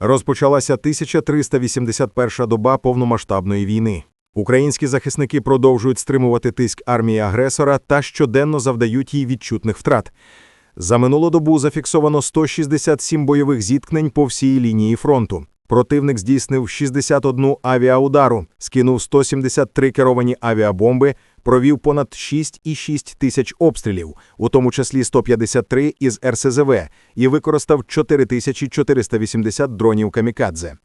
Розпочалася 1381 доба повномасштабної війни. Українські захисники продовжують стримувати тиск армії агресора та щоденно завдають їй відчутних втрат. За минулу добу зафіксовано 167 бойових зіткнень по всій лінії фронту. Противник здійснив 61 авіаудару, скинув 173 керовані авіабомби, провів понад 6,6 тисяч обстрілів, у тому числі 153 із РСЗВ, і використав 4480 дронів камікадзе.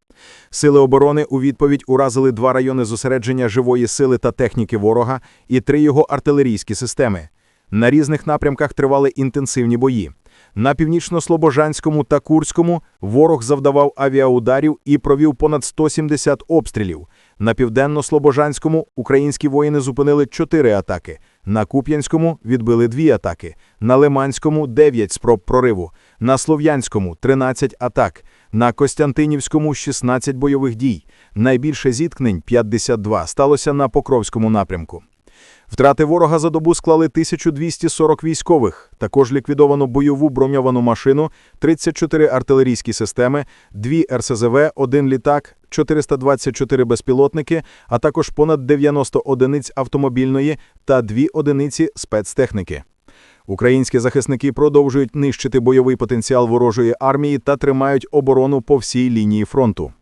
Сили оборони у відповідь уразили два райони зосередження живої сили та техніки ворога і три його артилерійські системи. На різних напрямках тривали інтенсивні бої. На північно-слобожанському та Курському ворог завдавав авіаударів і провів понад 170 обстрілів. На південно-слобожанському українські воїни зупинили 4 атаки. На Куп'янському відбили 2 атаки. На Лиманському 9 спроб прориву. На Слов'янському 13 атак. На Костянтинівському 16 бойових дій. Найбільше зіткнень 52 сталося на Покровському напрямку. Втрати ворога за добу склали 1240 військових. Також ліквідовано бойову броньовану машину, 34 артилерійські системи, 2 РСЗВ, 1 літак, 424 безпілотники, а також понад 90 одиниць автомобільної та 2 одиниці спецтехніки. Українські захисники продовжують нищити бойовий потенціал ворожої армії та тримають оборону по всій лінії фронту.